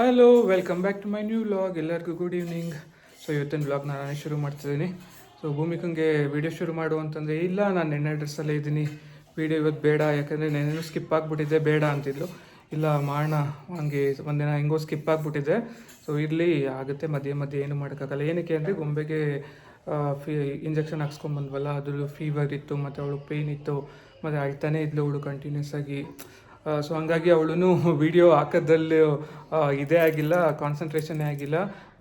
Hello welcome back to my new vlog ಎಲ್ಲರಿಗೂ good evening so ಇವತ್ತಿನ vlog ನಾನೇ ಶುರು ಮಾಡ್ತಿದ್ದೀನಿ. ಸೊ ಭೂಮಿಕಂಗೆ ವಿಡಿಯೋ ಶುರು ಮಾಡು ಅಂತಂದರೆ ಇಲ್ಲ, ನಾನು ನೆನ್ನೆ ಡ್ರೆಸ್ಸಲ್ಲೇ ಇದ್ದೀನಿ. ವಿಡಿಯೋ ಇವತ್ತು ಬೇಡ, ಯಾಕಂದರೆ ನೆನ್ನೆನೂ ಸ್ಕಿಪ್ ಆಗಿಬಿಟ್ಟಿದ್ದೆ, ಬೇಡ ಅಂತಿದ್ಲು ಇಲ್ಲ ಮಾಡೋಣ ಹಂಗೆ ಒಂದಿನ ಹೆಂಗೋ ಸ್ಕಿಪ್ ಆಗಿಬಿಟ್ಟಿದೆ. ಸೊ ಇರಲಿ, ಆಗುತ್ತೆ, ಮಧ್ಯೆ ಮಧ್ಯೆ ಏನು ಮಾಡೋಕ್ಕಾಗಲ್ಲ. ಏನಕ್ಕೆ ಅಂದರೆ, ಗೊಂಬೆಗೆ ಫೀ ಇಂಜೆಕ್ಷನ್ ಹಾಕ್ಸ್ಕೊಂಬಂದ್ವಲ್ಲ ಅದ್ರದ್ದು ಫೀವರ್ ಇತ್ತು, ಮತ್ತು ಅವಳು ಪೇಯ್ನ್ ಇತ್ತು. ಮತ್ತು ಅಳ್ತಾನೆ ಇದ್ಲು, ಅವಳು ಕಂಟಿನ್ಯೂಸ್ ಆಗಿ. ಸೊ ಹಂಗಾಗಿ ಅವಳು ವಿಡಿಯೋ ಹಾಕೋದ್ರಲ್ಲಿ ಆ, ಇದೇ ಆಗಿಲ್ಲ ಕಾನ್ಸಂಟ್ರೇಷನ್ನೇ ಆಗಿಲ್ಲ.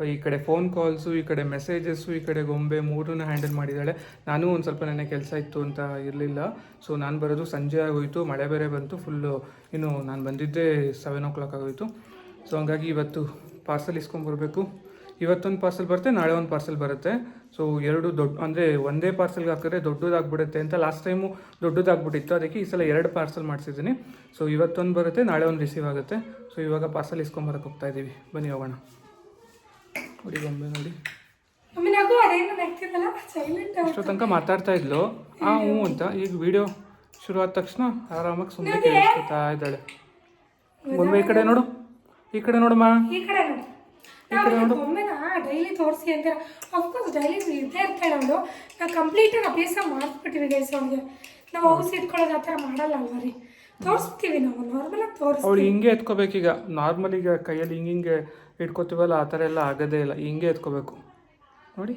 ಈ ಕಡೆ ಫೋನ್ ಕಾಲ್ಸು ಈ ಕಡೆ ಮೆಸೇಜಸ್ಸು ಈ ಕಡೆ ಗೊಂಬೆ ಮೂರನ್ನ ಹ್ಯಾಂಡಲ್ ಮಾಡಿದ್ದಾಳೆ. ನಾನು ಒಂದು ಸ್ವಲ್ಪ ನನಗೆ ಕೆಲಸ ಇತ್ತು ಅಂತ ಇರಲಿಲ್ಲ. ಸೊ ನಾನು ಬರೋದು ಸಂಜೆ ಆಗೋಯಿತು ಮಳೆ ಬೇರೆ ಬಂತು ಫುಲ್ಲು ಇನ್ನು ನಾನು ಬಂದಿದ್ದೆ ಸೆವೆನ್ ಓ ಕ್ಲಾಕ್ ಆಗೋಯಿತು. ಸೊ ಹಂಗಾಗಿ ಇವತ್ತು ಪಾರ್ಸಲ್ ಇಸ್ಕೊಂಬರ್ಬೇಕು ಇವತ್ತೊಂದು ಪಾರ್ಸಲ್ ಬರುತ್ತೆ ನಾಳೆ ಒಂದು ಪಾರ್ಸಲ್ ಬರುತ್ತೆ. ಸೊ ಎರಡು ದೊಡ್ಡ ಅಂದರೆ ಒಂದೇ ಪಾರ್ಸಲ್ಗೆ ಹಾಕಿದ್ರೆ ದೊಡ್ಡದಾಗ್ಬಿಡುತ್ತೆ ಅಂತ ಲಾಸ್ಟ್ ಟೈಮು ದೊಡ್ಡದಾಗ್ಬಿಟ್ಟಿತ್ತು. ಅದಕ್ಕೆ ಈ ಸಲ ಎರಡು ಪಾರ್ಸಲ್ ಮಾಡಿಸಿದ್ದೀನಿ. ಸೊ ಇವತ್ತೊಂದು ಬರುತ್ತೆ ನಾಳೆ ಒಂದು ರಿಸೀವ್ ಆಗುತ್ತೆ. ಸೊ ಇವಾಗ ಪಾರ್ಸಲ್ ಇಸ್ಕೊಂಬರಕ್ಕೆ ಹೋಗ್ತಾ ಇದ್ದೀವಿ ಬನ್ನಿ ಹೋಗೋಣ. ನೋಡಿ ಬೊಂಬೆ ನೋಡಿ. ಇಷ್ಟೋ ತನಕ ಮಾತಾಡ್ತಾ ಇದ್ಲು. ಆ ಹ್ಞೂ ಅಂತ. ಈಗ ವಿಡಿಯೋ ಶುರು ಆದ ತಕ್ಷಣ ಆರಾಮಾಗಿ ಸುಮ್ಮನೆ ಕೇಳಿಸ್ಕೊತಾ ಇದ್ದಾಳೆ. ಬೊಂಬೆ ಈ ಕಡೆ ನೋಡು. ಈ ಕಡೆ ನೋಡಮ್ಮ ಈ ಕಡೆ ನೋಡು. ಡೈಲಿ ತೋರಿಸಿ ಅಂತೀರ? ಅಫ್ಕೋರ್ಸ್ ಡೈಲಿ ಇದ್ದೇ ಇರ್ತಾಳೆ ಅವಳು ನಾವು ಕಂಪ್ಲೀಟಾಗಿ ಅಭ್ಯಾಸ ಮಾಡಿಸ್ಬಿಟ್ಟಿವಿ ಗೈಸ್ ಅವ್ನಿಗೆ ನಾವು ಔಷಧಿ ಇಟ್ಕೊಳ್ಳೋದು ಆ ಥರ ಮಾಡಲ್ಲ ಅಲ್ವ ರೀ? ತೋರಿಸ್ತೀವಿ ನಾವು ನಾರ್ಮಲಾಗಿ ತೋರಿಸ್ ಅವ್ಳು ಹಿಂಗೆ ಎತ್ಕೋಬೇಕೀಗ ನಾರ್ಮಲ್ ಈಗ ಕೈಯಲ್ಲಿ ಹಿಂಗೆ ಹಿಂಗೆ ಇಟ್ಕೋತೀವಲ್ಲ ಆ ಥರ ಎಲ್ಲ ಆಗೋದೇ ಇಲ್ಲ. ಹಿಂಗೆ ಎತ್ಕೋಬೇಕು. ನೋಡಿ.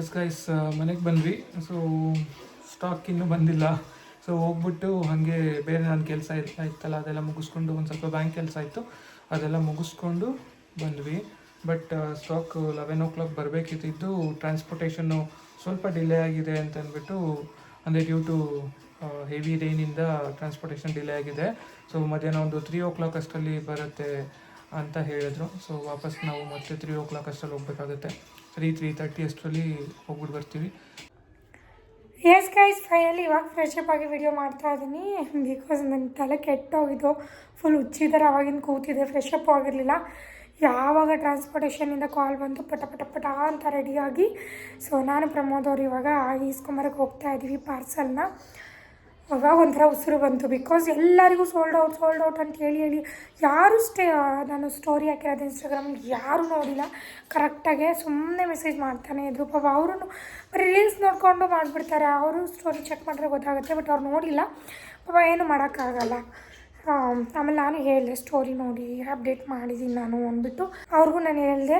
ಎಸ್ ಗೈಸ್ ಮನೆಗೆ ಬಂದ್ವಿ. ಸೊ ಸ್ಟಾಕ್ ಇನ್ನೂ ಬಂದಿಲ್ಲ. ಸೊ ಹೋಗ್ಬಿಟ್ಟು ಹಾಗೆ ಬೇರೆ ನನ್ನ ಕೆಲಸ ಇರ್ತಾ ಇತ್ತಲ್ಲ ಅದೆಲ್ಲ ಮುಗಿಸ್ಕೊಂಡು ಒಂದು ಸ್ವಲ್ಪ ಬ್ಯಾಂಕ್ ಕೆಲಸ ಇತ್ತು. ಅದೆಲ್ಲ ಮುಗಿಸ್ಕೊಂಡು ಬಂದ್ವಿ. But stock eleven o'clock ಬರಬೇಕಿದ್ದು ಟ್ರಾನ್ಸ್ಪೋರ್ಟೇಷನ್ನು ಸ್ವಲ್ಪ ಡಿಲೇ ಆಗಿದೆ ಅಂತ ಅಂದ್ಬಿಟ್ಟು ಅಂದರೆ ಡ್ಯೂ ಟು ಹೆವಿ ರೈನಿಂದ ಟ್ರಾನ್ಸ್ಪೋರ್ಟೇಷನ್ ಡಿಲೇ ಆಗಿದೆ. ಸೊ ಮಧ್ಯಾಹ್ನ ಒಂದು ತ್ರೀ ಓ ಕ್ಲಾಕ್ ಅಷ್ಟರಲ್ಲಿ ಬರುತ್ತೆ ಅಂತ ಹೇಳಿದ್ರು. ಸೊ ವಾಪಸ್ ನಾವು ಮತ್ತೆ ತ್ರೀ ಓ ಕ್ಲಾಕ್ ಅಷ್ಟರಲ್ಲಿ ಹೋಗ್ಬೇಕಾಗುತ್ತೆ. ತ್ರೀ ತ್ರೀ ತರ್ಟಿ ಅಷ್ಟರಲ್ಲಿ ಹೋಗ್ಬಿಟ್ಟು ಬರ್ತೀವಿ. ಎಸ್ ಗೈಸ್ ಫೈನಲಿ ಇವಾಗ ಫ್ರೆಶ್ ಅಪ್ ಆಗಿ ವಿಡಿಯೋ ಮಾಡ್ತಾ ಇದ್ದೀನಿ ಬಿಕಾಸ್ ನನ್ನ ತಲೆ ಕೆಟ್ಟೋಗಿದ್ದು ಫುಲ್ ಹುಚ್ಚಿದ್ದಾರೆ ಅವಾಗಿನ ಕೂತಿದೆ. ಫ್ರೆಶ್ ಅಪ್ ಆಗಿರಲಿಲ್ಲ. ಯಾವಾಗ ಟ್ರಾನ್ಸ್ಪೋರ್ಟೇಷನಿಂದ ಕಾಲ್ ಬಂತು, ಪಟ ಪಟ ಪಟ ಅಂತ ರೆಡಿಯಾಗಿ ಸೊ ನಾನು ಪ್ರಮೋದ್ ಅವ್ರು ಇವಾಗ ಈಸ್ಕೊಂಬರಕ್ಕೆ ಹೋಗ್ತಾ ಇದ್ದೀವಿ ಪಾರ್ಸಲ್ನ ಅವಾಗ ಒಂಥರ ಉಸಿರು ಬಂತು ಬಿಕಾಸ್ ಎಲ್ಲರಿಗೂ ಸೋಲ್ಡ್ ಔಟ್ ಸೋಲ್ಡ್ ಔಟ್ ಅಂತ ಹೇಳಿ ಹೇಳಿ ಯಾರು ಸ್ಟೇ ನಾನು ಸ್ಟೋರಿ ಹಾಕಿರೋದು ಇನ್ಸ್ಟಾಗ್ರಾಮಲ್ಲಿ ಯಾರೂ ನೋಡಿಲ್ಲ. ಕರೆಕ್ಟಾಗೆ ಸುಮ್ಮನೆ ಮೆಸೇಜ್ ಮಾಡ್ತಾನೆ ಇದ್ರು. ಪಾಪ ಅವರು ಬರೀ ರೀಲ್ಸ್ ನೋಡಿಕೊಂಡು ಮಾಡಿಬಿಡ್ತಾರೆ. ಅವರು ಸ್ಟೋರಿ ಚೆಕ್ ಮಾಡಿದ್ರೆ ಗೊತ್ತಾಗುತ್ತೆ ಬಟ್ ಅವ್ರು ನೋಡಿಲ್ಲ. ಪಾಪ ಏನು ಮಾಡೋಕ್ಕಾಗಲ್ಲ. ಆಮೇಲೆ ನಾನು ಹೇಳಿದೆ ಸ್ಟೋರಿ ನೋಡಿ ಅಪ್ಡೇಟ್ ಮಾಡಿದ್ದೀನಿ ನಾನು ಅಂದ್ಬಿಟ್ಟು. ಅವ್ರಿಗೂ ನಾನು ಹೇಳಿದೆ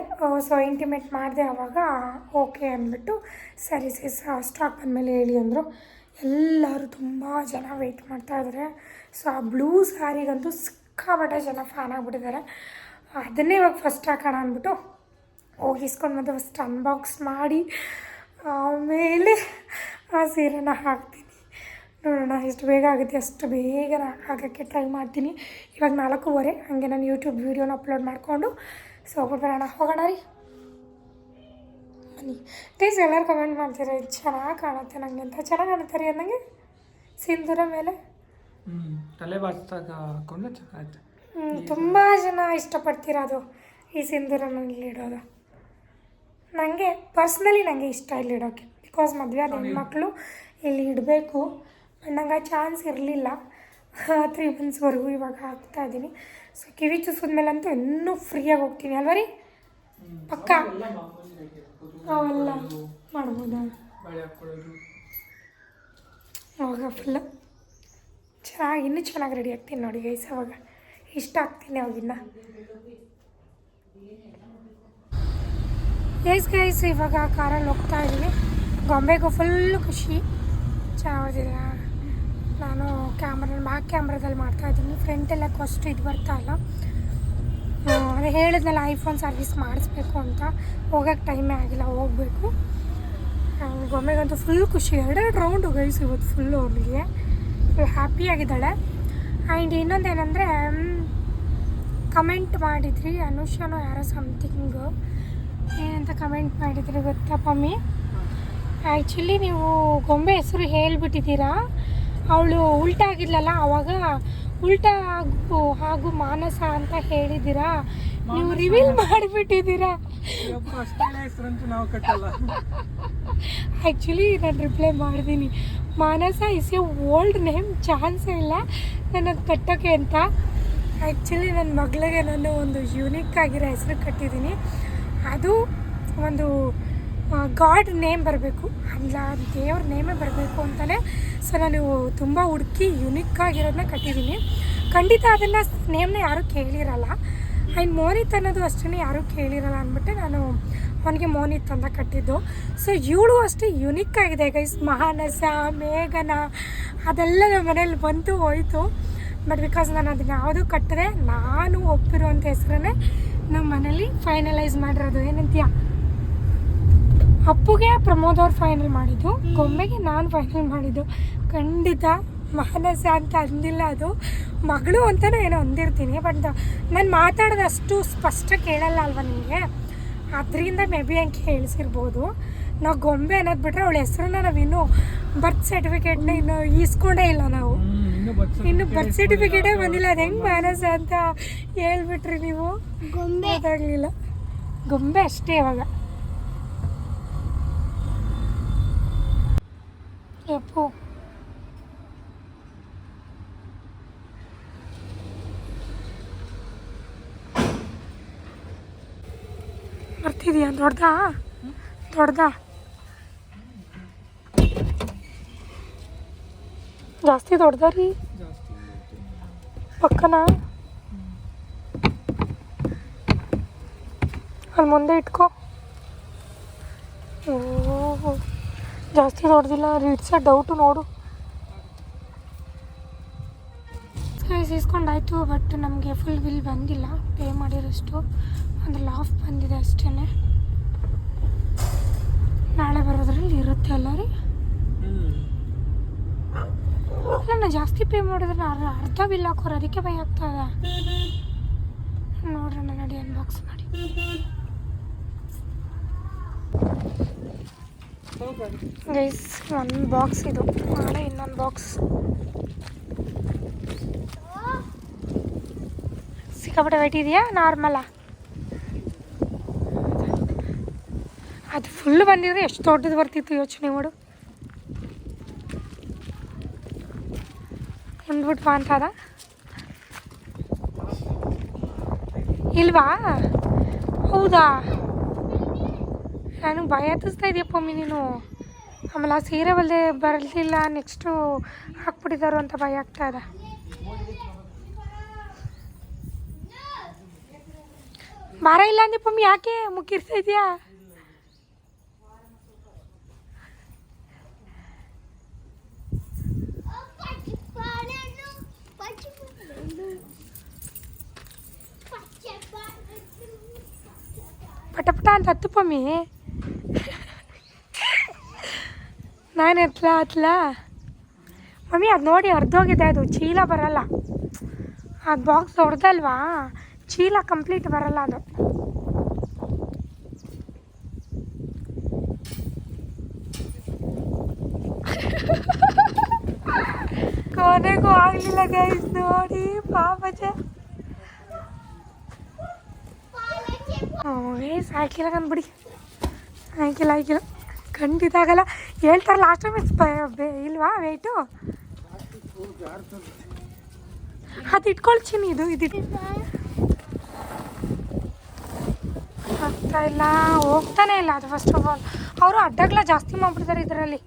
ಸೊ ಇಂಟಿಮೇಟ್ ಮಾಡಿದೆ ಆವಾಗ ಓಕೆ ಅಂದ್ಬಿಟ್ಟು, ಸರಿ ಸರಿ ಸ್ಟಾಕ್ ಬಂದಮೇಲೆ ಹೇಳಿ ಅಂದರು. ಎಲ್ಲರೂ ತುಂಬ ಜನ ವೆಯ್ಟ್ ಮಾಡ್ತಾ ಇದ್ದಾರೆ ಸೊ ಆ ಬ್ಲೂ ಸ್ಯಾರಿಗಂತೂ ಸಿಕ್ಕಾಪಟ್ಟೆ ಜನ ಫ್ಯಾನ್ ಆಗಿಬಿಟ್ಟಿದ್ದಾರೆ ಅದನ್ನೇ ಇವಾಗ ಫಸ್ಟ್ ಹಾಕೋಣ ಅಂದ್ಬಿಟ್ಟು, ಹೋಗಿ ಇಸ್ಕೊಂಡು ಬಂದು ಫಸ್ಟ್ ಅನ್ಬಾಕ್ಸ್ ಮಾಡಿ, ಆಮೇಲೆ ಆ ಸೀರೆನ ಹಾಕ್ತೀನಿ. ನೋಡೋಣ ಎಷ್ಟು ಬೇಗ ಆಗುತ್ತೆ ಅಷ್ಟು ಬೇಗ ಹಾಕೋಕ್ಕೆ ಟ್ರೈ ಮಾಡ್ತೀನಿ. ಇವಾಗ ನಾಲ್ಕೂವರೆ ಹಾಗೆ ನಾನು ಯೂಟ್ಯೂಬ್ ವೀಡಿಯೋನ ಅಪ್ಲೋಡ್ ಮಾಡಿಕೊಂಡು ಸೊ ಬರೋಣ. ಹೋಗೋಣ ರೀ. ಬನ್ನಿ. ಪ್ಲೀಸ್ ಎಲ್ಲರೂ ಕಮೆಂಟ್ ಮಾಡ್ತೀರಾ ಇದು ಚೆನ್ನಾಗಿ ಕಾಣುತ್ತೆ ನನಗೆ ಅಂತ. ಚೆನ್ನಾಗಿ ಕಾಣುತ್ತೆ ರೀ ಅನ್ನಂಗೆ ಸಿಂಧೂರ ಮೇಲೆ? ತಲೆ ಚೆನ್ನಾಗೈತೆ. ತುಂಬ ಜನ ಇಷ್ಟಪಡ್ತೀರಾ ಅದು ಈ ಸಿಂಧೂರನಲ್ಲಿ ಇಡೋದು. ನನಗೆ ಪರ್ಸ್ನಲಿ ನನಗೆ ಇಷ್ಟ ಇಲ್ಲಿ ಇಡೋಕ್ಕೆ ಬಿಕಾಸ್ ಮದುವೆ ಆದ ಹೆಣ್ಮಕ್ಳು ಇಲ್ಲಿ ಇಡಬೇಕು. ಬಟ್ ನಂಗೆ ಆ ಚಾನ್ಸ್ ಇರಲಿಲ್ಲ. ತ್ರೀ ಮಂತ್ಸ್ವರೆಗೂ ಇವಾಗ ಹಾಕ್ತಾ ಇದ್ದೀನಿ. ಸೊ ಕಿವಿ ಚೂಸಿದ್ಮೇಲಂತೂ ಇನ್ನೂ ಫ್ರೀಯಾಗಿ ಹೋಗ್ತೀನಿ ಅಲ್ವ ರೀ? ಪಕ್ಕ? ಅವೆಲ್ಲ ಮಾಡ್ಬೋದಾ? ಅವಾಗ ಫುಲ್ ಚೆನ್ನಾಗಿ ಇನ್ನೂ ಚೆನ್ನಾಗಿ ರೆಡಿ ಆಗ್ತೀನಿ ನೋಡಿ ಗೈಸ್ ಅವಾಗ. ಇಷ್ಟ ಆಗ್ತೀನಿ ಅವಾಗಿನ್ನ ಗೈಸ್ ಗೈಸ್ ಇವಾಗ ಕಾರಲ್ಲಿ ಹೋಗ್ತಾ ಇದ್ದೀನಿ. ಗೊಂಬೆಗೂ ಫುಲ್ ಖುಷಿ. ಚೆನ್ನಾಗಿದೆ ನಾನು ಕ್ಯಾಮ್ರ ಬ್ಯಾಕ್ ಕ್ಯಾಮ್ರಾದಲ್ಲಿ ಮಾಡ್ತಾ ಇದ್ದೀನಿ. ಫ್ರಂಟೆಲ್ಲ ಕಾಸ್ಟ್ ಇದು ಬರ್ತಾ ಇಲ್ಲ. ಅದೇ ಹೇಳಿದ್ನಲ್ಲ ಐಫೋನ್ ಸರ್ವಿಸ್ ಮಾಡಿಸ್ಬೇಕು ಅಂತ. ಹೋಗೋಕ್ಕೆ ಟೈಮೇ ಆಗಿಲ್ಲ, ಹೋಗಬೇಕು. ಗೊಂಬೆಗಂತೂ ಫುಲ್ ಖುಷಿ. ಎರಡೆರಡು ರೌಂಡು ಗೈಸ್ ಇವತ್ತು ಫುಲ್ಲು ಅವನಿಗೆ. ಫುಲ್ ಹ್ಯಾಪಿಯಾಗಿದ್ದಾಳೆ ಆ್ಯಂಡ್ ಇನ್ನೊಂದೇನೆಂದರೆ ಕಮೆಂಟ್ ಮಾಡಿದ್ರಿ ಅನುಷಾನು ಯಾರೋ ಸಮಥಿಂಗು ಏನಂತ ಕಮೆಂಟ್ ಮಾಡಿದ್ರಿ ಗೊತ್ತಾ ಪಮ್ಮಿ? ಆ್ಯಕ್ಚುಲಿ ನೀವು ಗೊಂಬೆ ಹೆಸರು ಹೇಳ್ಬಿಟ್ಟಿದ್ದೀರಾ? ಅವಳು ಉಲ್ಟಾ ಆಗಿದ್ಲಲ್ಲ ಆವಾಗ ಉಲ್ಟಾ ಆಗು ಹಾಗೂ ಮಾನಸ ಅಂತ ಹೇಳಿದ್ದೀರಾ? ನೀವು ರಿವೀಲ್ ಮಾಡಿಬಿಟ್ಟಿದ್ದೀರಾ? ಆ್ಯಕ್ಚುಲಿ ನಾನು ರಿಪ್ಲೈ ಮಾಡಿದ್ದೀನಿ Manasa is a old name ಚಾನ್ಸೇ ಇಲ್ಲ ನಾನು ಅದು ಕಟ್ಟೋಕ್ಕೆ ಅಂತ. ಆ್ಯಕ್ಚುಲಿ ನನ್ನ ಮಗಳಿಗೆ ನಾನು ಒಂದು ಯುನಿಕ್ ಆಗಿರೋ ಹೆಸರು ಕಟ್ಟಿದ್ದೀನಿ. ಅದು ಒಂದು ಗಾಡ್ ನೇಮ್ ಬರಬೇಕು, ಅಲ್ಲ, ದೇವ್ರ ನೇಮೇ ಬರಬೇಕು ಅಂತಲೇ ಸೊ ನಾನು ತುಂಬ ಹುಡುಕಿ ಯುನಿಕ್ ಆಗಿರೋದನ್ನ ಕಟ್ಟಿದ್ದೀನಿ. ಖಂಡಿತ ಅದನ್ನು ನೇಮ್ನ ಯಾರೂ ಕೇಳಿರಲ್ಲ. ಆ್ಯಂಡ್ ಮೋನಿತ್ ಅನ್ನೋದು ಅಷ್ಟೇ ಯಾರೂ ಕೇಳಿರಲ್ಲ ಅಂದ್ಬಿಟ್ಟು ನಾನು ಅವನಿಗೆ ಮೋನಿತ್ ಅಂತ ಕಟ್ಟಿದ್ದು. ಸೊ ಇವಳು ಅಷ್ಟೇ ಯುನಿಕ್ ಆಗಿದೆ ಗೈಸ್ ಮಹಾನಸ ಮೇಘನ, ಅದೆಲ್ಲ ನಮ್ಮ ಮನೇಲಿ ಬಂತು ಹೋಯಿತು. ಬಟ್ ಬಿಕಾಸ್ ನಾನು ಅದನ್ನ ಯಾವುದೂ ಕಟ್ಟಿದೆ ನಾನು ಒಪ್ಪಿರುವಂಥ ಹೆಸರನ್ನೇ ನಮ್ಮ ಮನೇಲಿ ಫೈನಲೈಸ್ ಮಾಡಿರೋದು. ಏನಂತೀಯ? ಅಪ್ಪುಗೆ ಪ್ರಮೋದ್ ಅವ್ರು ಫೈನಲ್ ಮಾಡಿದ್ದು. ಗೊಂಬೆಗೆ ನಾನು ಫೈನಲ್ ಮಾಡಿದ್ದು. ಖಂಡಿತ ಮಾನಸ ಅಂತ ಅಂದಿಲ್ಲ ಅದು. ಮಗಳು ಅಂತಲೂ ಏನೋ ಅಂದಿರ್ತೀನಿ ಬಟ್ ನಾನು ಮಾತಾಡೋದಷ್ಟು ಸ್ಪಷ್ಟ ಕೇಳಲ್ಲ ಅಲ್ವಾ ನಿಮಗೆ? ಅದರಿಂದ ಮೇ ಬಿ ಹಂಗೆ ಹೇಳಿಸಿರ್ಬೋದು. ನಾವು ಗೊಂಬೆ ಅನ್ನೋದು ಬಿಟ್ಟರೆ ಅವಳ ಹೆಸರನ್ನ ನಾವಿನ್ನೂ ಬರ್ತ್ ಸರ್ಟಿಫಿಕೇಟ್ನ ಇನ್ನು ಈಸ್ಕೊಂಡೇ ಇಲ್ಲ ನಾವು. ಇನ್ನು ಬರ್ತ್ ಸರ್ಟಿಫಿಕೇಟೇ ಬಂದಿಲ್ಲ. ಅದು ಹೆಂಗೆ ಮಾನಸ ಅಂತ ಹೇಳ್ಬಿಟ್ರಿ ನೀವು? ಗೊಂಬೆ. ಗೊತ್ತಾಗಲಿಲ್ಲ ಗೊಂಬೆ ಅಷ್ಟೇ ಇವಾಗ. ಯಪ್ಪು ಬರ್ತಿದೀಯಾ ದೊಡ್ಡದಾ ದೊಡ್ಡದಾ ಜಾಸ್ತಿ ದೊಡ್ಡದ ರೀ ಪಕ್ಕನ ಅಲ್ಲಿ ಮುಂದೆ ಇಟ್ಕೋ ಓ ಜಾಸ್ತಿ ದೊಡ್ಡದಿಲ್ಲ ಅ ಡೌಟು ನೋಡು. ಸೈಸ್ ಇಸ್ಕೊಂಡಾಯ್ತು ಬಟ್ ನಮಗೆ ಫುಲ್ ಬಿಲ್ ಬಂದಿಲ್ಲ ಪೇ ಮಾಡಿರೋಷ್ಟು. ಒಂದು ಲಾಫ್ ಬಂದಿದೆ ಅಷ್ಟೇ ನಾಳೆ ಬರೋದ್ರಲ್ಲಿ ಇರುತ್ತೆ ಅಲ್ಲ ರೀ? ನಾನು ಜಾಸ್ತಿ ಪೇ ಮಾಡಿದ್ರೆ ಅರ್ ಅರ್ಧ ಬಿಲ್ ಹಾಕೋರು, ಅದಕ್ಕೆ ಭಯ ಆಗ್ತದ ನೋಡ್ರಿ ನಡಿ ಅನ್ಬಾಕ್ಸ್ ಮಾಡಿ. ಗೈಸ್ ಒಂದು ಬಾಕ್ಸ್ ಇದು. ನಾಳೆ ಇನ್ನೊಂದು ಬಾಕ್ಸ್ ಸಿಕ್ಕಾಪಟ್ಟೆ ವೆಯ್ಟ್ ಇದೆಯಾ? ನಾರ್ಮಲಾ ಅದು ಫುಲ್ ಬಂದಿದ್ರೆ ಎಷ್ಟು ದೊಡ್ಡದು ಬರ್ತಿತ್ತು ಯೋಚನೆ ಮಾಡು. ಅಂದ್ಬಿಟ್ವಾ ಬಾ ಅಂತ ಅದ ಇಲ್ವಾ? ಹೌದಾ? ನಾನು ಭಯ ಹತ್ತಿಸ್ತಾ ಇದೆಯಪ್ಪ ಮಮ್ಮಿ ನೀನು. ಆಮೇಲೆ ಆ ಸೀರೆ ಬಲ್ಲದೆ ಬರಲಿಲ್ಲ ನೆಕ್ಸ್ಟು ಹಾಕ್ಬಿಟ್ಟಿದ್ದಾರೋ ಅಂತ ಭಯ ಆಗ್ತಾ ಇದೆ. ಬಾರ ಇಲ್ಲ ಅಂದೆ ಪಮ್ಮಿ, ಯಾಕೆ ಮುಕ್ಕಿರ್ತಾ ಇದೆಯಾ? ಪಟ ಪಟ ಅಂತ ಹತ್ತು ಪಮ್ಮಿ ನಾನು ಎತ್ಲ ಹತ್ಲ ಮಮ್ಮಿ, ಅದು ನೋಡಿ ಅರ್ಧೋಗಿದೆ, ಅದು ಚೀಲ ಬರಲ್ಲ. ಅದು ಬಾಕ್ಸ್ ಹೊಡೆದಲ್ವಾ ಚೀಲ ಕಂಪ್ಲೀಟ್ ಬರಲ್ಲ ಅದು. ಕೊನೆಗೂ ಆಗಲಿಲ್ಲ ಗೈಸ್ ನೋಡಿ ಪಾಪಜ ಗೈಸ್ ಹಾಕಿಲ್ಲ ಕಂದ್ಬಿಡಿ ಹಾಕಿಲ್ಲ ಹಾಕಿಲ್ಲ. ಖಂಡಿತ ಆಗಲ್ಲ ಹೇಳ್ತಾರೆ ಲಾಸ್ಟ್ ಟೈಮ್ ಇಲ್ವಾ ವೆಯ್ಟು ಅದು ಇಟ್ಕೊಳ್ತೀನಿ ಇದು ಇದು ಆಗ್ತಾ ಇಲ್ಲ ಹೋಗ್ತಾನೆ ಇಲ್ಲ ಅದು ಫಸ್ಟ್ ಆಫ್ ಆಲ್ ಅವರು ಅಡ್ಡಗಳ ಜಾಸ್ತಿ ಮಾಡ್ಬಿಡ್ತಾರೆ ಇದರಲ್ಲಿ.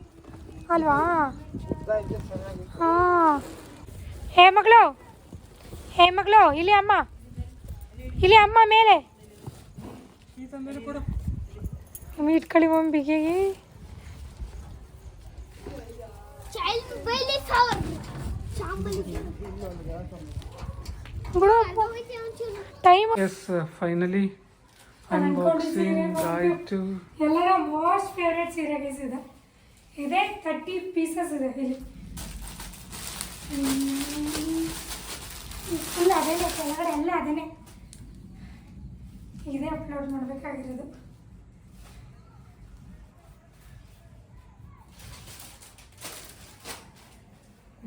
ಅಲ್ವಾ? ಹಾಂ. ಹೇ ಮಗಳು ಹೇ ಮಗಳು ಇಲ್ಲಿ ಅಮ್ಮ ಇಲ್ಲಿ ಅಮ್ಮ ಮೇಲೆ. ಇಟ್ಕೊಳ್ಳಿ ಮಮ್ಮಿ ಬಿಗಿಗೆ ಎಸ್ ಫೈನಲಿ ಅನ್ಬಾಕ್ಸಿಂಗ್ ಆಯಿತು ಎಲ್ಲರ ಮೋಸ್ಟ್ ಫೇವ್ರೆಟ್ ಸೀರೆ ಗೈಸ್ ಇದೆ. ಇದೆ ತರ್ಟಿ ಪೀಸಸ್ ಇದೆ ಇಲ್ಲಿ. ಫುಲ್ ಅದೇನೆ ಕೆಳಗಡೆ ಎಲ್ಲ ಅದೇನೆ. ಇದೇ ಅಪ್ಲೋಡ್ ಮಾಡಬೇಕಾಗಿರೋದು.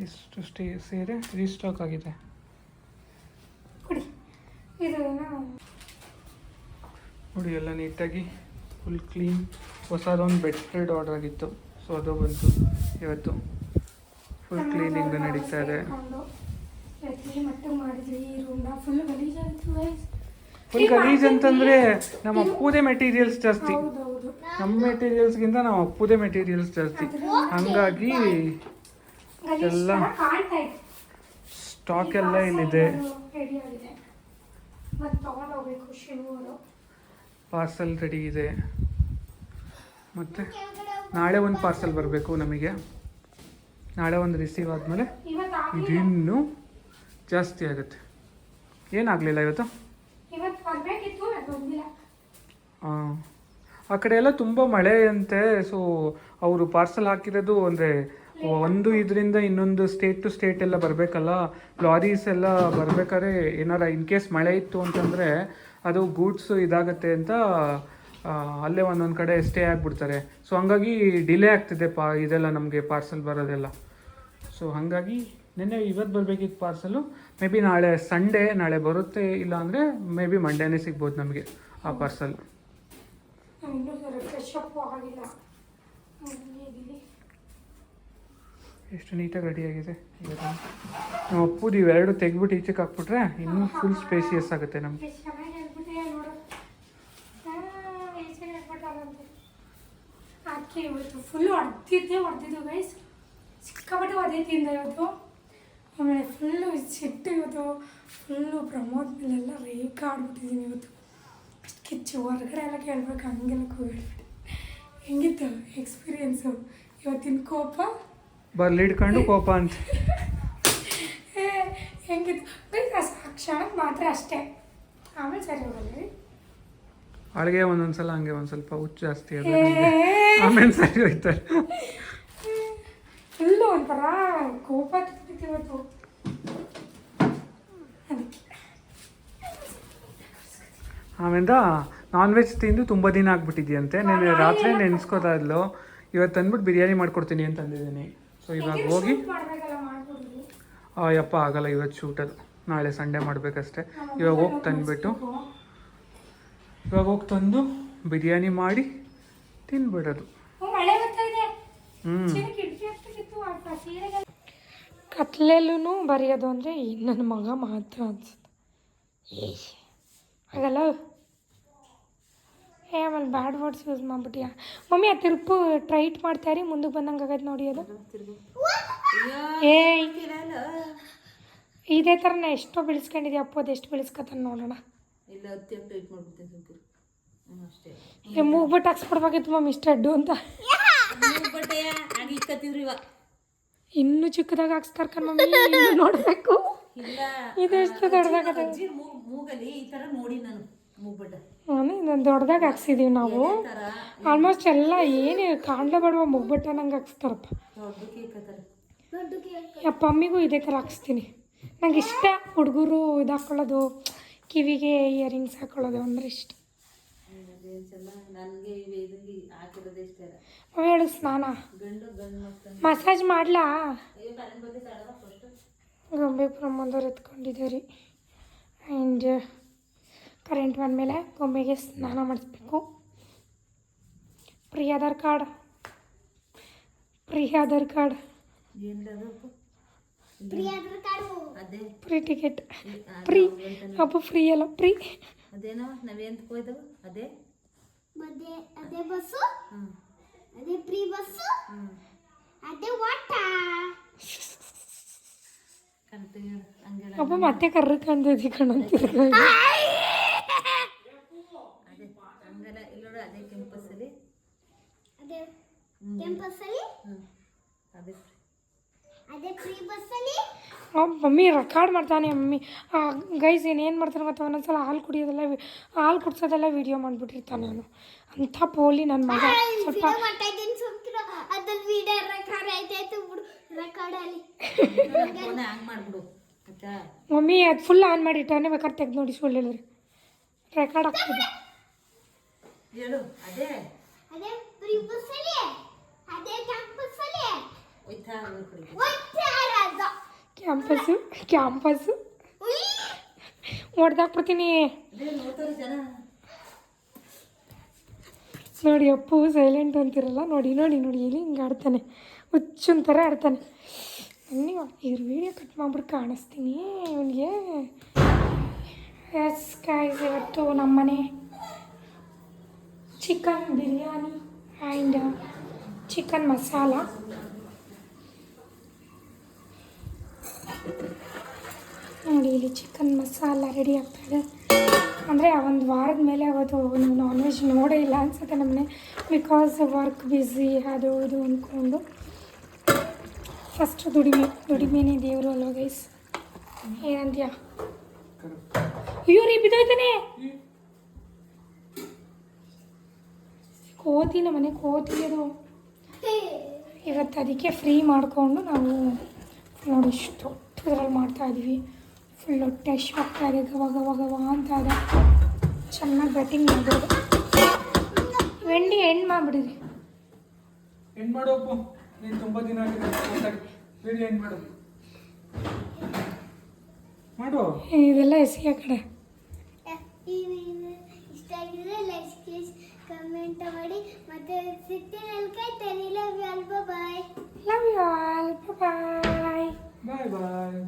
ಇಷ್ಟು ಸ್ಟೇ ಸೇರೆ ರೀಸ್ಟಾಕ್ ಆಗಿದೆ. ಕೊಡಿ. ಇದು ನೋಡಿ ಎಲ್ಲ ನೀಟಾಗಿ ಫುಲ್ ಕ್ಲೀನ್ ಹೊಸದೊಂದು ಬೆಡ್ ಸ್ಪ್ರೆಡ್ ಆರ್ಡರ್ ಆಗಿತ್ತು. ಸೊ ಅದು ಬಂತು. ಇವತ್ತು ಫುಲ್ ಕ್ಲೀನಿಂಗ್ ನಡೀತಾ ಇದೆ. ಫುಲ್ ಗಲೀಜ್ ಅಂತಂದ್ರೆ ನಮ್ಮ ಅಪ್ಪುದೇ ಮೆಟೀರಿಯಲ್ಸ್ ಜಾಸ್ತಿ. ನಮ್ಮ ಮೆಟೀರಿಯಲ್ಸ್ಗಿಂತ ನಮ್ಮ ಅಪ್ಪುದೇ ಮೆಟೀರಿಯಲ್ಸ್ ಜಾಸ್ತಿ. ಹಂಗಾಗಿ ಎಲ್ಲ. ಸ್ಟಾಕ್ ಎಲ್ಲ ಇಲ್ಲಿದೆ ಪಾರ್ಸಲ್ ರೆಡಿ ಇದೆ. ಮತ್ತೆ ನಾಳೆ ಒಂದು ಪಾರ್ಸಲ್ ಬರಬೇಕು ನಮಗೆ. ನಾಳೆ ಒಂದು ರಿಸೀವ್ ಆದಮೇಲೆ. ಇದಿನ್ನೂ ಜಾಸ್ತಿ ಆಗುತ್ತೆ. ಏನಾಗಲಿಲ್ಲ ಇವತ್ತು? ಆ, ಆ ಕಡೆ ಎಲ್ಲ ತುಂಬ ಮಳೆ ಅಂತೆ. ಸೊ ಅವರು ಪಾರ್ಸಲ್ ಹಾಕಿರೋದು ಅಂದರೆ ಒಂದು ಇದರಿಂದ ಇನ್ನೊಂದು ಸ್ಟೇಟ್ ಟು ಸ್ಟೇಟ್ ಎಲ್ಲ ಬರಬೇಕಲ್ಲ? ಲಾರೀಸ್ ಎಲ್ಲ ಬರ್ಬೇಕಾದ್ರೆ ಏನಾರ ಇನ್ ಕೇಸ್ ಮಳೆ ಇತ್ತು ಅಂತಂದರೆ ಅದು ಗೂಡ್ಸ್ ಇದಾಗತ್ತೆ ಅಂತ ಅಲ್ಲೇ ಒಂದೊಂದು ಕಡೆ ಸ್ಟೇ ಆಗಿಬಿಡ್ತಾರೆ. ಸೊ ಹಂಗಾಗಿ ಡಿಲೇ ಆಗ್ತಿದೆ ಪಾ ಇದೆಲ್ಲ ನಮಗೆ ಪಾರ್ಸಲ್ ಬರೋದೆಲ್ಲ. ಸೊ ಹಾಗಾಗಿ ನಿನ್ನೆ ಇವತ್ತು ಬರಬೇಕಿತ್ತು ಪಾರ್ಸಲು ಮೇ ಬಿ ನಾಳೆ ಸಂಡೇ ನಾಳೆ ಬರುತ್ತೆ ಇಲ್ಲ ಅಂದರೆ ಮೇ ಬಿ ಮಂಡೇನೇ ಸಿಗ್ಬೋದು ನಮಗೆ ಆ ಪಾರ್ಸಲ್ ನಾನು ಇನ್ನೂ ಫ್ರೆಶ್ ಅಪ್ ಆಗಿಲ್ಲ ಹಂಗೆ ಇದೀನಿ. ಎಷ್ಟು ನೀಟಾಗಿ ರೆಡಿಯಾಗಿದೆ ನಾವು ಅಪ್ಪುದು ಇವೆರಡು ತೆಗ್ಬಿಟ್ಟು ಈಚೆಗೆ ಹಾಕ್ಬಿಟ್ರೆ ಇನ್ನೂ ಫುಲ್ ಸ್ಪೇಸಿಯಸ್ ಆಗುತ್ತೆ ನಮಗೆ. ಅದಕ್ಕೆ ಇವತ್ತು ಫುಲ್ ಹೊಡೆದಿದ್ದೆ ಹೊಡೆದಿದ್ದು ಗೈಸ್ ಸಿಕ್ಕಾಪಟ್ಟೆ ಹೊಡೆದಿದ್ದ ಇವತ್ತು. ಆಮೇಲೆ ಫುಲ್ಲು ಸಿಟ್ಟು ಇವತ್ತು. ಫುಲ್ಲು ಪ್ರಮೋದ್ ಮೇಲೆಲ್ಲ ರೇಖ ಆಡ್ಬಿಟ್ಟಿದ್ದೀನಿ ಇವತ್ತು. ಕಿಚ್ಚು. ಹೊರಗಡೆ ಎಲ್ಲ ಕೇಳ್ಬೇಕು, ಹಂಗೆಲ್ಲ ಕೂಡ ಹೆಂಗಿತ್ತು ಎಕ್ಸ್ಪೀರಿಯೆನ್ಸು ಇವತ್ತಿನ ಕೋಪ? ಬರ್ಲಿ ಹಿಡ್ಕೊಂಡು ಕೋಪ ಅಂತ. ಏ, ಹೆಂಗಿತ್ತು ಗೈಸ್ ಆ ಕ್ಷಣಕ್ಕೆ ಮಾತ್ರ ಅಷ್ಟೇ. ಆಮೇಲೆ ಸರಿ ಹೋಗಲ್ಲ ರೀ ಅಳಿಗೆ ಒಂದೊಂದ್ಸಲ ಹಂಗೆ ಒಂದು ಸ್ವಲ್ಪ ಹುಚ್ಚು ಜಾಸ್ತಿ ಅದ ಆಮೇಲೆ ಸರಿ ಹೋಯ್ತಾರೆ ಫುಲ್ಲು ಒಂಥರ ಕೋಪ ಇವತ್ತು. ಆಮೇಲೆ ನಾನ್ ವೆಜ್ ತಿಂದು ತುಂಬ ದಿನ ಆಗ್ಬಿಟ್ಟಿದ್ಯಂತೆ. ನಾನು ರಾತ್ರಿ ನೆನೆಸ್ಕೋತಾ ಇದ್ಲು. ಇವತ್ತು ಅಂದ್ಬಿಟ್ಟು ಬಿರಿಯಾನಿ ಮಾಡ್ಕೊಡ್ತೀನಿ ಅಂತ ಅಂದಿದ್ದೀನಿ. ಸೊ ಇವಾಗ ಹೋಗಿ ಅಯ್ಯಪ್ಪ ಮಾಡ್ಬೇಕಲ್ಲ ಆ, ಯಪ್ಪ ಆಗಲ್ಲ ಇವತ್ತು ಶೂಟ್ ಅದು. ನಾಳೆ ಸಂಡೇ ಮಾಡಬೇಕಷ್ಟೆ. ಇವಾಗ ಹೋಗಿ ತಂದುಬಿಟ್ಟು. ಇವಾಗ ಹೋಗಿ ತಂದು ಬಿರಿಯಾನಿ ಮಾಡಿ ತಿನ್ಬಿಡೋದು. ಹ್ಞೂ ಕತ್ಲೆಲ್ಲೂ ಬರೆಯೋದು ಅಂದರೆ ನನ್ನ ಮಗ ಮಾತ್ರ ಅನ್ಸುತ್ತೆ. ಆಗಲ್ಲ ಹಾಗಲ್ಲ. ಏ ಆಮೇಲೆ ಬ್ಯಾಡ್ ವರ್ಡ್ಸ್ ಯೂಸ್ ಮಾಡ್ಬಿಟ್ಟಿಯಾ ಮಮ್ಮಿ ಆ ತಿರುಪು ಟ್ರೈಟ್ ಮಾಡ್ತಾರಿ ಮುಂದಕ್ಕೆ ಬಂದಂಗೆ ಆಗೈತೆ ನೋಡಿ ಅದು. ಏ ಇದೇ ಥರ ನಾ ಎಷ್ಟೋ ಬೆಳೆಸ್ಕೊಂಡಿದ್ದೆ ಅಪ್ಪ ಅದು ಎಷ್ಟು ಬೆಳೆಸ್ಕೊತಾನೆ ನೋಡೋಣ. ಇಲ್ಲ ಅಷ್ಟೇ. ಏ ಮೂಗ್ಬಿಟ್ಟು ಹಾಕ್ಸ್ಬಿಡ್ಬೇಕಿತ್ತು ಮಮ್ಮಿ ಇಷ್ಟು ಅಡ್ಡು ಅಂತ. ಇನ್ನೂ ಚಿಕ್ಕದಾಗ ಹಾಕ್ಸ್ತಾರ ಕಣ್ ಮಮ್ಮಿ ನೋಡಬೇಕು. ಇಲ್ಲ ಇದೆಷ್ಟು ದೊಡ್ಡದಾಗ ಮೂಗಲ್ಲಿ ಈ ಥರ ನೋಡಿ ನಾನು ಮೂಗ್ಬಟ್ಟ ಇದೊಂದು ದೊಡ್ಡದಾಗ ಹಾಕ್ಸಿದೀವಿ ನಾವು. ಆಲ್ಮೋಸ್ಟ್ ಎಲ್ಲ ಏನು ಕಾಂಡ್ಲ ಬಡವ ಮುಗ್ಬಿಟ್ಟ ನಂಗೆ ಹಾಕ್ಸ್ತಾರಪ್ಪ. ಅಮ್ಮಿಗೂ ಇದೇ ಥರ ಹಾಕ್ಸ್ತೀನಿ. ನಂಗೆ ಇಷ್ಟ ಹುಡುಗರು ಇದಾಕೊಳ್ಳೋದು ಹಾಕ್ಕೊಳ್ಳೋದು ಕಿವಿಗೆ ಇಯರಿಂಗ್ಸ್ ಹಾಕೊಳ್ಳೋದು ಅಂದ್ರೆ ಇಷ್ಟ. ಹೇಳು ಸ್ನಾನ. ಗಂಡು ಗಂಡು ಮಕ್ಕಳು ಮಸಾಜ್ ಮಾಡ್ಲಾ? ಗೊಂಬೆ ಪ್ರಮೋದವ್ರು ರೀ ಆ್ಯಂಡ್ ಕರೆಂಟ್ ಬಂದಮೇಲೆ ಗೊಂಬೆಗೆ ಸ್ನಾನ ಮಾಡಿಸ್ಬೇಕು. Free Aadhaar card free Aadhaar card free ticket free ಅಪ್ಪ ಫ್ರೀ ಅಲ್ಲ. ಫ್ರೀ ಅದೇನೋ ಹೋಯ್ದವ ಅದೇ. ಮತ್ತೆ ಅದೇ ಬಸ್ಸು? ಅದೇ ಪ್ರೀ ಬಸ್ಸು ಅದೇ ವಾಟ ಅಪ್ಪ ಮತ್ತೆ ಕರ್ರ ಕಂದಿದ್ದಿ ಕಣಂತಿದ್ದ ಅದೇ ಹಂಗೆಲ್ಲ ಇಲ್ಲೋಡು ಅದೇ ಕೆಂಪಸ್ಸಲ್ಲಿ ಅದೇ ಕ್ಯಾಂಪಸ್ ಅಲ್ಲಿ ಅದೇ ಅದೇ ಪ್ರೀ ಬಸ್ ಅಲ್ಲಿ ಮಮ್ಮಿ ರೆಕಾರ್ಡ್ ಮಾಡ್ತಾನೆ ಮಮ್ಮಿ. ಗೈಸ್ ಏನೇನು ಮಾಡ್ತಾನೆ ಗೊತ್ತಾ? ಒಂದೊಂದ್ಸಲ ಹಾಲು ಕುಡಿಯೋದೆಲ್ಲ ಹಾಲು ಕುಡ್ಸೋದೆಲ್ಲ ವಿಡಿಯೋ ಮಾಡಿಬಿಟ್ಟಿರ್ತಾನೆ ನಾನು ಅಂಥ ಪೋಲಿ ನನ್ನ ಮಗ. ಸ್ವಲ್ಪ ಮಮ್ಮಿ ಅದು ಫುಲ್ ಆನ್ ಮಾಡಿ ಮಾಡಿಟ್ಟಾನೆ ಬೇಕಾದ್ರೆ ತೆಗ್ದು ನೋಡಿ ಸುಳ್ಳು ಹೇಳಿದ್ರೆ. ರೆಕಾರ್ಡ್ ಆಗ್ತದೆ ಹೇಳು ಅದೇ ಅಲ್ಲಿ? ಕ್ಯಾಂಪಸ್ ಅಲ್ಲಿ ಕ್ಯಾಂಪಸ್ಸು ಹೊಡೆದಾಕ್ಬಿಡ್ತೀನಿ ನೋಡಿ ಅಪ್ಪು ಸೈಲೆಂಟ್ ಅಂತಿರಲ್ಲ ನೋಡಿ ನೋಡಿ ನೋಡಿ ಇಲ್ಲಿ ಹಿಂಗೆ ಆಡ್ತಾನೆ. ಹುಚ್ಚನ್ ಥರ ಆಡ್ತಾನೆ. ನೀವು ಇವ್ರ ವೀಡಿಯೋ ಕಟ್ ಮಾಡ್ಬಿಟ್ಟು ಕಾಣಿಸ್ತೀನಿ ಇವನಿಗೆ. ಎಸ್ ಕಾಯ್ಸ್ ಇವತ್ತು ನಮ್ಮನೆ chicken biryani and chicken masala ನೋಡಿ ಇಲ್ಲಿ ಚಿಕನ್ ಮಸಾಲ ರೆಡಿ ಆಗ್ತಾಯಿದೆ ಅಂದರೆ ಒಂದು ವಾರದ ಮೇಲೆ ಅವತ್ತು ನಾವು ನಾನ್ ವೆಜ್ ನೋಡೇ ಇಲ್ಲ ಅನಿಸುತ್ತೆ ನಮ್ಮನೆ ಬಿಕಾಸ್ ವರ್ಕ್ ಬ್ಯುಸಿ ಅದು ಇದು ಅಂದ್ಕೊಂಡು ಫಸ್ಟ್ ದುಡಿಮೆ, ದುಡಿಮೆನೇ ದೇವರು ಅಲ್ವ ಗೈಸ್ ಏನಂತೀಯ? ಅಯ್ಯೋ ರೀ, ಬಿದ್ದೋಯ್ತಾನೆ. ಕೋತಿ ನಮ್ಮನೆ ಕೋತಿ ಅದು. ಇವತ್ತು ಅದಕ್ಕೆ ಫ್ರೀ ಮಾಡಿಕೊಂಡು ನಾವು ನೋಡಿ ಇಷ್ಟು ಮಾಡ್ತಾಯಿದ್ವಿ ಫುಲ್ ಹೊಟ್ಟೆ ಆಗ್ತಾ ಇದೆ ಗವಾಗ ಗವ ಗವ ಅಂತ ಇದೆ. ಚೆನ್ನಾಗಿ ಬೆಟ್ಟಿಂಗ್ ಮಾಡ್ಬೋದು. Wendy end ಮಾಡಿಬಿಡಿರಿ. ಎಂಡ್ ಮಾಡೋಪ್ಪು ನೀನು ತುಂಬ ದಿನ ಆಗಿದೆ ಎಂಡ್ ಮಾಡು. ಮಾಡು. ಇದೆಲ್ಲ ಎಸಿಯ ಕಡೆ ಈ ವಿಡಿಯೋ ಇಷ್ಟ ಆಗಿದ್ರೆ ಲೈಕ್ comment ಮಾಡಿ ಮತ್ತೆ ಸಿಗ್ತೀನಿ ಅನ್ಕೈತೇನೆ love you all bye love you all bye bye bye